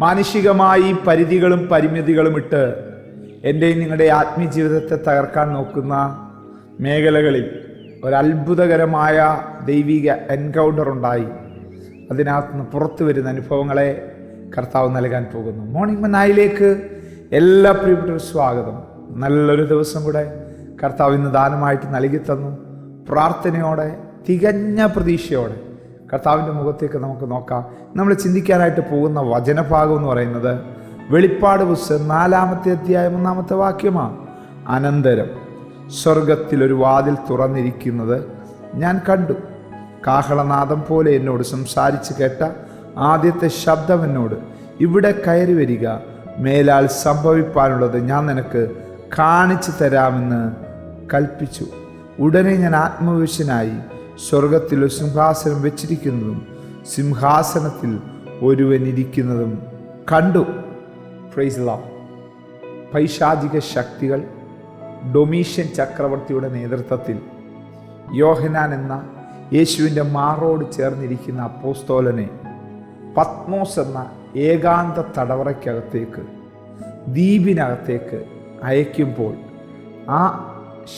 മാനുഷികമായി പരിധികളും പരിമിതികളും ഇട്ട് എന്റെയും നിങ്ങളുടെ ആത്മീയ ജീവിതത്തെ തകർക്കാൻ നോക്കുന്ന മേഖലകളിൽ ഒരത്ഭുതകരമായ ദൈവിക എൻകൗണ്ടർ ഉണ്ടായി. അതിനകത്ത് നിന്ന് പുറത്തു വരുന്ന അനുഭവങ്ങളെ കർത്താവ് നൽകാൻ പോകുന്നു. മോർണിംഗ് മനായിലേക്ക് എല്ലാ പ്രിയപ്പെട്ടവർ സ്വാഗതം. നല്ലൊരു ദിവസം കൂടെ കർത്താവ് ഇന്ന് ദാനമായിട്ട് നൽകി തന്നു. പ്രാർത്ഥനയോടെ തികഞ്ഞ പ്രതീക്ഷയോടെ കർത്താവിന്റെ മുഖത്തേക്ക് നമുക്ക് നോക്കാം. നമ്മൾ ചിന്തിക്കാനായിട്ട് പോകുന്ന വചനഭാഗം എന്ന് പറയുന്നത് വെളിപ്പാട് പുസ്തകം നാലാമത്തെ അധ്യായം ഒന്നാമത്തെ വാക്യമാണ്. അനന്തരം സ്വർഗത്തിലൊരു വാതിൽ തുറന്നിരിക്കുന്നത് ഞാൻ കണ്ടു. കാഹളനാദം പോലെ എന്നോട് സംസാരിച്ച് കേട്ട ആദ്യത്തെ ശബ്ദം എന്നോട് ഇവിടെ കയറി വരിക. മേലാൽ സംഭവിപ്പാനുള്ളത് ഞാൻ നിനക്ക് കാണിച്ചു തരാമെന്ന് കൽപ്പിച്ചു. ഉടനെ ഞാൻ ആത്മവിശ്വനായി സ്വർഗത്തിൽ ഒരു സിംഹാസനം വെച്ചിരിക്കുന്നതും സിംഹാസനത്തിൽ ഒരുവൻ ഇരിക്കുന്നതും കണ്ടു. ഫ്രൈസ്ലാം പൈശാചിക ശക്തികൾ ഡൊമീഷ്യൻ ചക്രവർത്തിയുടെ നേതൃത്വത്തിൽ. യോഹനാൻ എന്ന യേശുവിന്റെ മാറോട് ചേർന്നിരിക്കുന്ന അപ്പോസ്തോലനെ പത്മോസ് എന്ന ഏകാന്ത തടവറയ്ക്കകത്തേക്ക് ദ്വീപിനകത്തേക്ക് അയക്കുമ്പോൾ ആ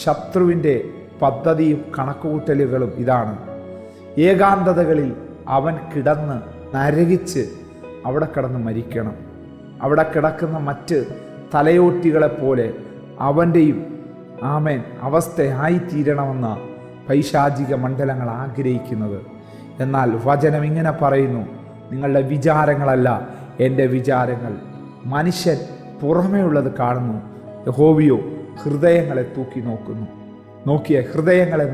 ശത്രുവിന്റെ പദ്ധതിയും കണക്കുകൂട്ടലുകളും ഇതാണ്. ഏകാന്തതകളിൽ അവൻ കിടന്ന് നരകിച്ച് അവിടെ കിടന്ന് മരിക്കണം. അവിടെ കിടക്കുന്ന മറ്റ് തലയോട്ടികളെപ്പോലെ അവന്റെയും ആമേൻ അവസ്ഥയായിത്തീരണമെന്ന പൈശാചിക മണ്ഡലങ്ങൾ ആഗ്രഹിക്കുന്നത്. എന്നാൽ വചനം ഇങ്ങനെ പറയുന്നു നിങ്ങളുടെ വിചാരങ്ങളല്ല എന്റെ വിചാരങ്ങൾ. മനുഷ്യൻ പുറമേ ഉള്ളത് കാണുന്നു. യഹോവിയോ ഹൃദയങ്ങളെ തൂക്കി നോക്കുന്നു. നോക്കിയ ഹൃദയങ്ങളെ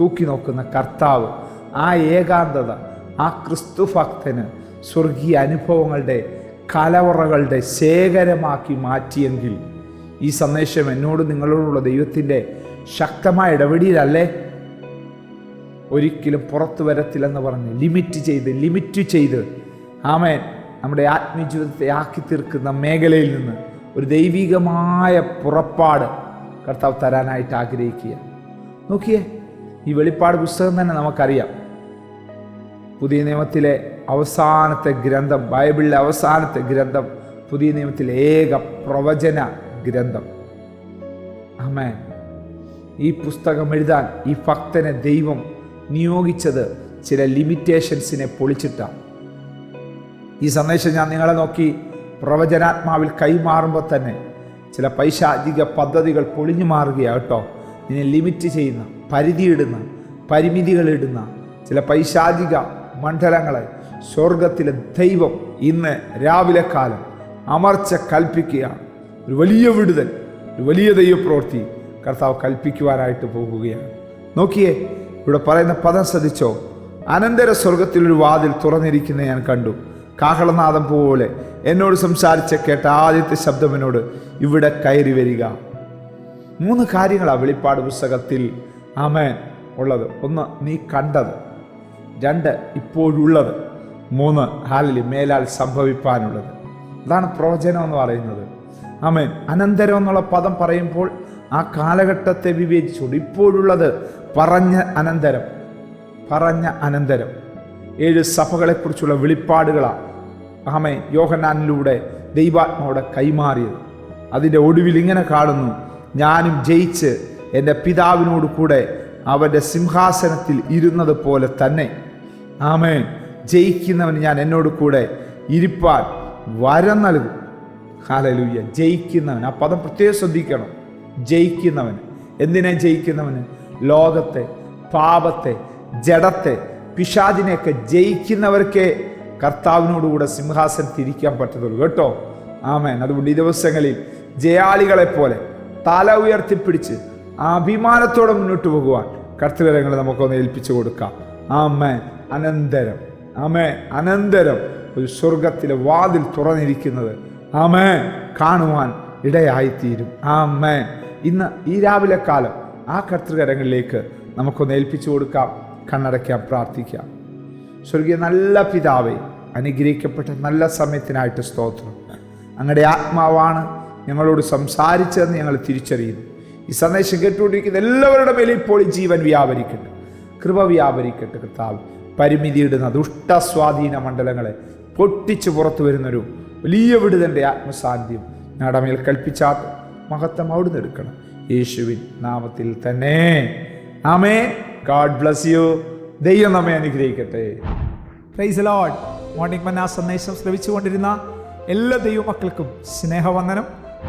തൂക്കി നോക്കുന്ന കർത്താവ് ആ ഏകാന്തത ആ ക്രിസ്തു ഭക്തന് സ്വർഗീയ അനുഭവങ്ങളുടെ കലവറകളുടെ ശേഖരമാക്കി മാറ്റിയെങ്കിൽ ഈ സന്ദേശം എന്നോട് നിങ്ങളോടുള്ള ദൈവത്തിന്റെ ശക്തമായ ഇടപെടിയിലല്ലേ ഒരിക്കലും പുറത്തു വരത്തില്ലെന്ന് പറഞ്ഞ് ലിമിറ്റ് ചെയ്ത് ലിമിറ്റ് ചെയ്ത് ആമേൻ നമ്മുടെ ആത്മീയജീവിതത്തെ ആക്കി തീർക്കുന്ന മേഖലയിൽ നിന്ന് ഒരു ദൈവികമായ പുറപ്പാട് കർത്താവ് തരാനായിട്ട് ആഗ്രഹിക്കുക നോക്കിയേ ഈ വെളിപ്പാട് പുസ്തകം തന്നെ നമുക്കറിയാം. പുതിയ നിയമത്തിലെ അവസാനത്തെ ഗ്രന്ഥം ബൈബിളിലെ അവസാനത്തെ ഗ്രന്ഥം പുതിയ നിയമത്തിലെ ഏക പ്രവചന ഗ്രന്ഥം. ആമേൻ. ഈ പുസ്തകം എഴുതാൻ ഈ ഭക്തനെ ദൈവം നിയോഗിച്ചത് ചില ലിമിറ്റേഷൻസിനെ പൊളിച്ചിട്ടാണ്. ഈ സന്ദേശം ഞാൻ നിങ്ങളെ നോക്കി പ്രവചനാത്മാവിൽ കൈമാറുമ്പോൾ തന്നെ ചില പൈശാചിക പദ്ധതികൾ പൊളിഞ്ഞു മാറുകയാണ് കേട്ടോ. നിന്നെ ലിമിറ്റ് ചെയ്യുന്ന പരിധിയിടുന്ന പരിമിതികളിടുന്ന ചില പൈശാചിക മണ്ഡലങ്ങളെ സ്വർഗത്തിലെ ദൈവം ഇന്ന് രാവിലെ കാലം അമർച്ച കൽപ്പിക്കുകയാണ്. ഒരു വലിയ വിടുതൽ ഒരു വലിയ ദൈവപ്രവൃത്തി കർത്താവ് കൽപ്പിക്കുവാനായിട്ട് പോകുകയാണ്. നോക്കിയേ ഇവിടെ പറയുന്ന പദം ശ്രദ്ധിച്ചോ? അനന്തര സ്വർഗത്തിലൊരു വാതിൽ തുറന്നിരിക്കുന്ന ഞാൻ കണ്ടു. കാഹളനാദം പോലെ എന്നോട് സംസാരിച്ച കേട്ട ആദ്യത്തെ ശബ്ദം എന്നോട് ഇവിടെ കയറി വരിക. മൂന്ന് കാര്യങ്ങളാണ് വെളിപ്പാട് പുസ്തകത്തിൽ ആമേൻ ഉള്ളത്. ഒന്ന് നീ കണ്ടത്. രണ്ട് ഇപ്പോഴുള്ളത്. മൂന്ന് ഹാലിൽ മേലാൽ സംഭവിപ്പാനുള്ളത്. അതാണ് പ്രവചനം എന്ന് പറയുന്നത്. ആമേൻ. അനന്തരം എന്നുള്ള പദം പറയുമ്പോൾ ആ കാലഘട്ടത്തെ വിവേചിച്ചുകൊണ്ട് ഇപ്പോഴുള്ളത് പറഞ്ഞ അനന്തരം. പറഞ്ഞ അനന്തരം. ഏഴ് സഭകളെക്കുറിച്ചുള്ള വെളിപ്പാടുകളാണ് ആമേ യോഹനാനിലൂടെ ദൈവാത്മാവിടെ കൈമാറിയത്. അതിന്റെ ഒടുവിൽ ഇങ്ങനെ കാണുന്നു. ഞാനും ജയിച്ച് എന്റെ പിതാവിനോട് കൂടെ അവന്റെ സിംഹാസനത്തിൽ ഇരുന്നത് പോലെ തന്നെ. ആമേൻ. ജയിക്കുന്നവൻ ഞാൻ എന്നോട് കൂടെ ഇരിപ്പാൻ വരം നൽകും. ഹാലലൂയ്യ ജയിക്കുന്നവൻ. ആ പദം പ്രത്യേകം ശ്രദ്ധിക്കണം. ജയിക്കുന്നവൻ. എന്തിനെ ജയിക്കുന്നവന്? ലോകത്തെ പാപത്തെ ജഡത്തെ പിശാദിനെയൊക്കെ ജയിക്കുന്നവർക്കേ കർത്താവിനോടുകൂടെ സിംഹാസനത്തിരിക്കാൻ പറ്റത്തുള്ളൂ. കേട്ടോ? ആമേൻ. അതുകൊണ്ട് ഈ ദിവസങ്ങളിൽ ജയാളികളെ പോലെ തല ഉയർത്തിപ്പിടിച്ച് ആ അഭിമാനത്തോടെ മുന്നോട്ട് പോകുവാൻ കർത്തകരങ്ങൾ നമുക്കൊന്ന് ഏൽപ്പിച്ചു കൊടുക്കാം. ആമേൻ. അനന്തരം. ആമേ അനന്തരം ഒരു സ്വർഗത്തിലെ വാതിൽ തുറന്നിരിക്കുന്നത് ആമേ കാണുവാൻ ഇടയായിത്തീരും. ആമേ ഇന്ന് ഈ രാവിലെ കാലം ആ കർത്തൃകരങ്ങളിലേക്ക് നമുക്കൊന്ന് ഏൽപ്പിച്ചു കൊടുക്കാം. കണ്ണടയ്ക്കാം പ്രാർത്ഥിക്കാം. സ്വർഗീയ നല്ല പിതാവേ അനുഗ്രഹിക്കപ്പെട്ട നല്ല സമയത്തിനായിട്ട് സ്തോത്രം. അങ്ങയുടെ ആത്മാവാണ് ഞങ്ങളോട് സംസാരിച്ചതെന്ന് ഞങ്ങൾ തിരിച്ചറിയുന്നു. ഈ സന്ദേശം കേട്ടുകൊണ്ടിരിക്കുന്ന എല്ലാവരുടെ മേലും ഇപ്പോൾ ജീവൻ വ്യാപരിക്കട്ടെ. കൃപ വ്യാപരിക്കട്ടെ കർത്താവ്. പരിമിതിയിടുന്ന ദുഷ്ടസ്വാധീന മണ്ഡലങ്ങളെ പൊട്ടിച്ച് പുറത്തു വരുന്നൊരു വലിയ വിടുതന്റെ ആത്മസാന്നിധ്യം ഞങ്ങളുടെ മേൽ കൽപ്പിച്ചാൽ മഹത്വം അവിടുന്ന് എടുക്കണം. യേശുവിൻ നാമത്തിൽ തന്നെ. ആമേ ഗാഡ് ബ്ലസ് യു. ദൈവം നമ്മെ അനുഗ്രഹിക്കട്ടെ. പ്രൈസ് ലോഡ് മോർണിംഗ് മന്ന സന്ദേശം ശ്രമിച്ചുകൊണ്ടിരുന്ന എല്ലാ ദൈവമക്കൾക്കും സ്നേഹവന്ദനം.